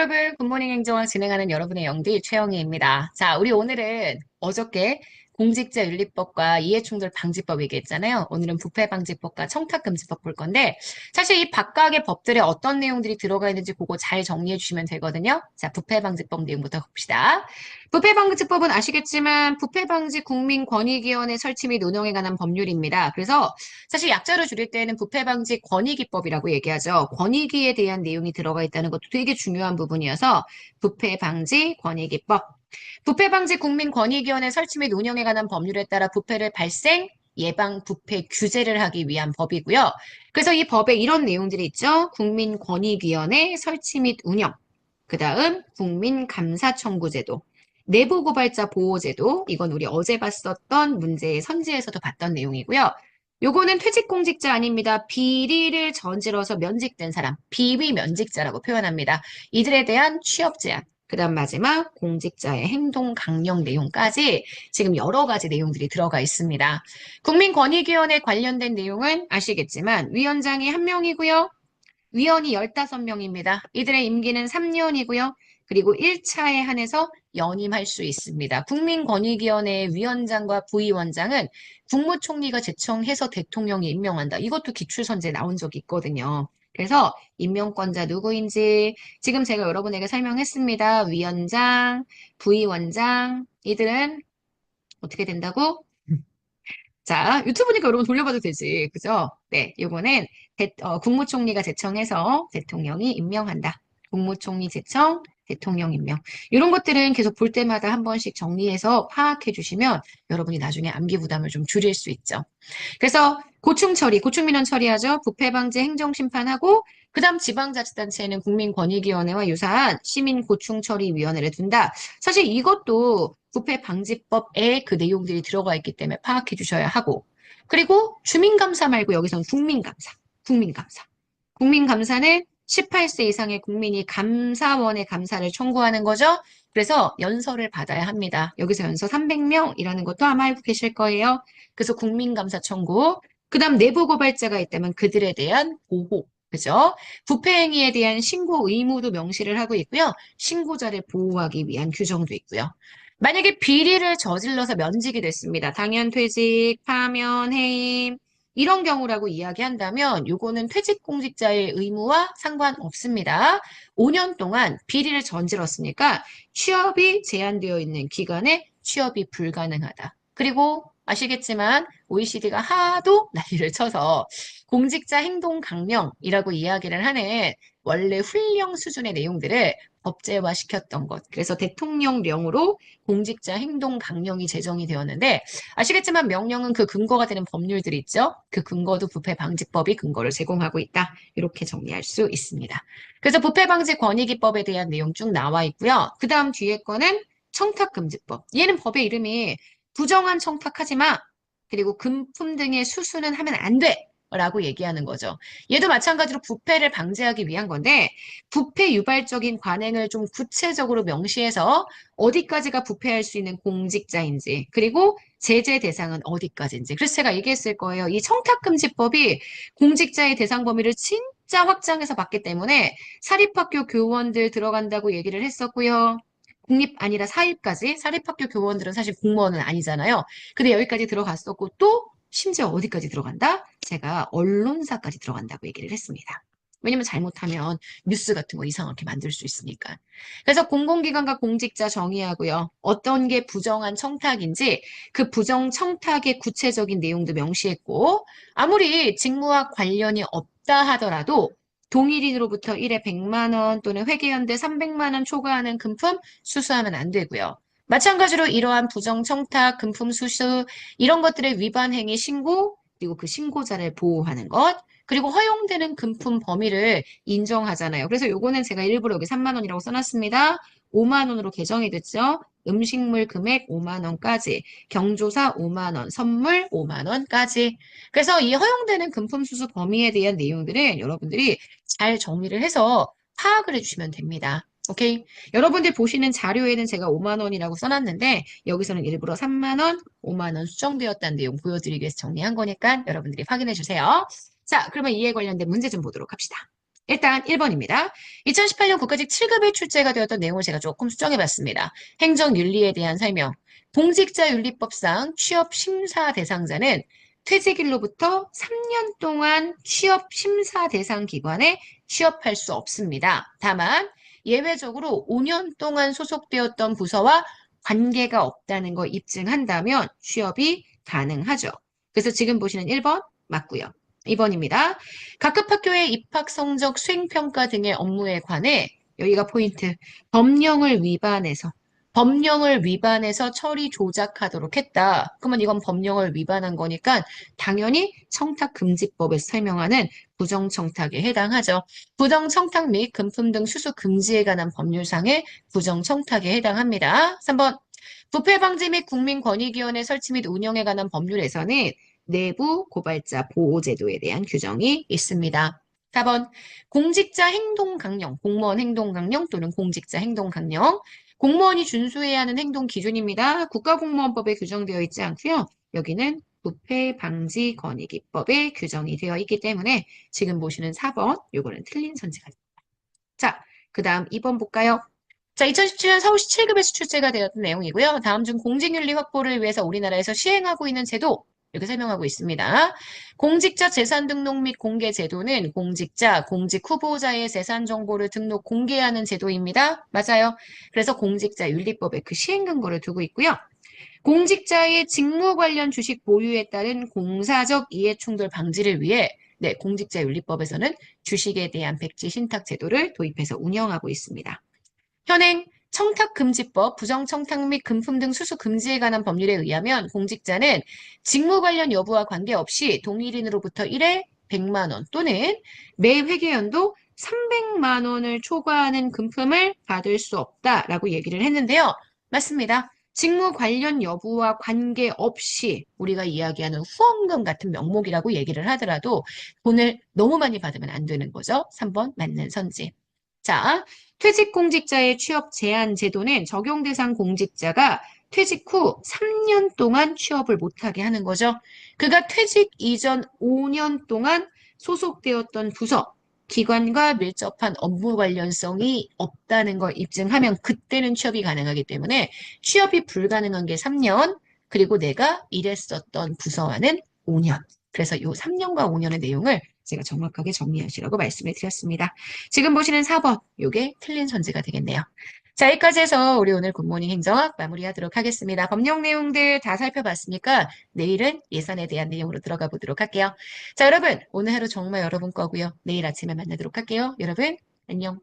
여러분, 굿모닝 행정학 진행하는 여러분의 영디 최영희입니다. 자, 우리 오늘은 어저께 공직자 윤리법과 이해충돌 방지법 얘기했잖아요. 오늘은 부패 방지법과 청탁 금지법 볼 건데 사실 이 각각의 법들에 어떤 내용들이 들어가 있는지 그거 잘 정리해 주시면 되거든요. 자, 부패 방지법 내용부터 봅시다. 부패 방지법은 아시겠지만 부패 방지 국민 권익 위원회 설치 및 운영에 관한 법률입니다. 그래서 사실 약자로 줄일 때는 부패 방지 권익위법이라고 얘기하죠. 권익위에 대한 내용이 들어가 있다는 것도 되게 중요한 부분이어서 부패 방지 권익위법 부패 방지 국민 권익위원회 설치 및 운영에 관한 법률에 따라 부패를 발생, 예방, 부패 규제를 하기 위한 법이고요. 그래서 이 법에 이런 내용들이 있죠. 국민 권익위원회 설치 및 운영, 그 다음 국민 감사 청구 제도, 내부 고발자 보호 제도, 이건 우리 어제 봤었던 문제의 선지에서도 봤던 내용이고요. 요거는 퇴직공직자 아닙니다. 비리를 저질러서 면직된 사람, 비위 면직자라고 표현합니다. 이들에 대한 취업 제한, 그 다음 마지막 공직자의 행동 강령 내용까지 지금 여러 가지 내용들이 들어가 있습니다. 국민권익위원회 관련된 내용은 아시겠지만 위원장이 한 명이고요. 위원이 15명입니다. 이들의 임기는 3년이고요. 그리고 1차에 한해서 연임할 수 있습니다. 국민권익위원회의 위원장과 부위원장은 국무총리가 제청해서 대통령이 임명한다. 이것도 기출선제에 나온 적이 있거든요. 그래서 임명권자 누구인지 지금 제가 여러분에게 설명했습니다. 위원장, 부위원장 이들은 어떻게 된다고? 자, 유튜브니까 여러분 돌려봐도 되지. 그죠? 네, 요거는 대, 어, 국무총리가 제청해서 대통령이 임명한다. 국무총리 제청, 대통령 임명. 이런 것들은 계속 볼 때마다 한 번씩 정리해서 파악해 주시면 여러분이 나중에 암기 부담을 좀 줄일 수 있죠. 그래서 고충 처리, 고충 민원 처리하죠. 부패 방지 행정 심판하고 그다음 지방자치단체는 국민권익위원회와 유사한 시민 고충 처리 위원회를 둔다. 사실 이것도 부패 방지법에 그 내용들이 들어가 있기 때문에 파악해 주셔야 하고 그리고 주민감사 말고 여기서는 국민감사, 국민감사. 국민감사는 18세 이상의 국민이 감사원에 감사를 청구하는 거죠. 그래서 연서를 받아야 합니다. 여기서 연서 300명이라는 것도 아마 알고 계실 거예요. 그래서 국민감사 청구. 그 다음 내부 고발자가 있다면 그들에 대한 보호. 그죠? 부패 행위에 대한 신고 의무도 명시를 하고 있고요. 신고자를 보호하기 위한 규정도 있고요. 만약에 비리를 저질러서 면직이 됐습니다. 당연 퇴직, 파면, 해임, 이런 경우라고 이야기한다면 요거는 퇴직공직자의 의무와 상관없습니다. 5년 동안 비리를 저질렀으니까 취업이 제한되어 있는 기간에 취업이 불가능하다. 그리고 아시겠지만 OECD가 하도 난리를 쳐서 공직자 행동 강령이라고 이야기를 하는 원래 훈령 수준의 내용들을 법제화 시켰던 것. 그래서 대통령령으로 공직자 행동 강령이 제정이 되었는데 아시겠지만 명령은 그 근거가 되는 법률들이 있죠. 그 근거도 부패 방지법이 근거를 제공하고 있다. 이렇게 정리할 수 있습니다. 그래서 부패 방지 권익위법에 대한 내용 쭉 나와 있고요. 그 다음 뒤에 거는 청탁금지법. 얘는 법의 이름이 부정한 청탁하지 마. 그리고 금품 등의 수수는 하면 안 돼. 라고 얘기하는 거죠. 얘도 마찬가지로 부패를 방지하기 위한 건데 부패 유발적인 관행을 좀 구체적으로 명시해서 어디까지가 부패할 수 있는 공직자인지 그리고 제재 대상은 어디까지인지 그래서 제가 얘기했을 거예요. 이 청탁금지법이 공직자의 대상 범위를 진짜 확장해서 봤기 때문에 사립학교 교원들 들어간다고 얘기를 했었고요. 국립 아니라 사입까지 사립학교 교원들은 사실 공무원은 아니잖아요. 근데 여기까지 들어갔었고 또 심지어 어디까지 들어간다? 제가 언론사까지 들어간다고 얘기를 했습니다. 왜냐면 잘못하면 뉴스 같은 거 이상하게 만들 수 있으니까. 그래서 공공기관과 공직자 정의하고요. 어떤 게 부정한 청탁인지 그 부정 청탁의 구체적인 내용도 명시했고 아무리 직무와 관련이 없다 하더라도 동일인으로부터 1회 100만 원 또는 회계연대 300만 원 초과하는 금품 수수하면 안 되고요. 마찬가지로 이러한 부정 청탁, 금품 수수 이런 것들의 위반 행위 신고 그리고 그 신고자를 보호하는 것 그리고 허용되는 금품 범위를 인정하잖아요. 그래서 요거는 제가 일부러 여기 3만 원이라고 써놨습니다. 5만 원으로 개정이 됐죠. 음식물 금액 5만 원까지, 경조사 5만 원, 선물 5만 원까지. 그래서 이 허용되는 금품 수수 범위에 대한 내용들은 여러분들이 잘 정리를 해서 파악을 해주시면 됩니다. 오케이. 여러분들 보시는 자료에는 제가 5만 원이라고 써놨는데 여기서는 일부러 3만 원, 5만 원 수정되었다는 내용 보여드리기 위해서 정리한 거니까 여러분들이 확인해 주세요. 자, 그러면 이에 관련된 문제 좀 보도록 합시다. 일단 1번입니다. 2018년 국가직 7급에 출제가 되었던 내용을 제가 조금 수정해봤습니다. 행정윤리에 대한 설명. 공직자윤리법상 취업 심사 대상자는 퇴직일로부터 3년 동안 취업 심사 대상 기관에 취업할 수 없습니다. 다만 예외적으로 5년 동안 소속되었던 부서와 관계가 없다는 걸 입증한다면 취업이 가능하죠. 그래서 지금 보시는 1번 맞고요. 2번입니다. 각급 학교의 입학 성적 수행평가 등의 업무에 관해 여기가 포인트. 법령을 위반해서 법령을 위반해서 처리 조작하도록 했다. 그러면 이건 법령을 위반한 거니까 당연히 청탁금지법에서 설명하는 부정청탁에 해당하죠. 부정청탁 및 금품 등 수수 금지에 관한 법률상의 부정청탁에 해당합니다. 3번 부패방지 및 국민권익위원회 설치 및 운영에 관한 법률에서는 내부 고발자 보호제도에 대한 규정이 있습니다. 4번 공직자 행동 강령, 공무원 행동 강령 또는 공직자 행동 강령. 공무원이 준수해야 하는 행동 기준입니다. 국가공무원법에 규정되어 있지 않고요. 여기는 부패 방지권익위법에 규정이 되어 있기 때문에 지금 보시는 4번, 요거는 틀린 선지가 됩니다. 자, 그 다음 2번 볼까요? 자, 2017년 서울시 7급에서 출제가 되었던 내용이고요. 다음 중 공직윤리 확보를 위해서 우리나라에서 시행하고 있는 제도, 이렇게 설명하고 있습니다. 공직자 재산 등록 및 공개 제도는 공직자, 공직 후보자의 재산 정보를 등록 공개하는 제도입니다. 맞아요. 그래서 공직자 윤리법에 그 시행 근거를 두고 있고요. 공직자의 직무 관련 주식 보유에 따른 공사적 이해 충돌 방지를 위해 네, 공직자 윤리법에서는 주식에 대한 백지 신탁 제도를 도입해서 운영하고 있습니다. 현행 청탁금지법, 부정청탁 및 금품 등 수수 금지에 관한 법률에 의하면 공직자는 직무 관련 여부와 관계없이 동일인으로부터 1회 100만 원 또는 매 회계연도 300만 원을 초과하는 금품을 받을 수 없다라고 얘기를 했는데요. 맞습니다. 직무 관련 여부와 관계없이 우리가 이야기하는 후원금 같은 명목이라고 얘기를 하더라도 돈을 너무 많이 받으면 안 되는 거죠. 3번 맞는 선지. 자, 퇴직 공직자의 취업 제한 제도는 적용 대상 공직자가 퇴직 후 3년 동안 취업을 못하게 하는 거죠. 그가 퇴직 이전 5년 동안 소속되었던 부서, 기관과 밀접한 업무 관련성이 없다는 걸 입증하면 그때는 취업이 가능하기 때문에 취업이 불가능한 게 3년, 그리고 내가 일했었던 부서와는 5년. 그래서 이 3년과 5년의 내용을 제가 정확하게 정리하시라고 말씀을 드렸습니다. 지금 보시는 4번, 이게 틀린 선지가 되겠네요. 자, 여기까지 해서 우리 오늘 굿모닝 행정학 마무리하도록 하겠습니다. 법령 내용들 다 살펴봤으니까 내일은 예산에 대한 내용으로 들어가 보도록 할게요. 자, 여러분, 오늘 하루 정말 여러분 거고요. 내일 아침에 만나도록 할게요. 여러분, 안녕.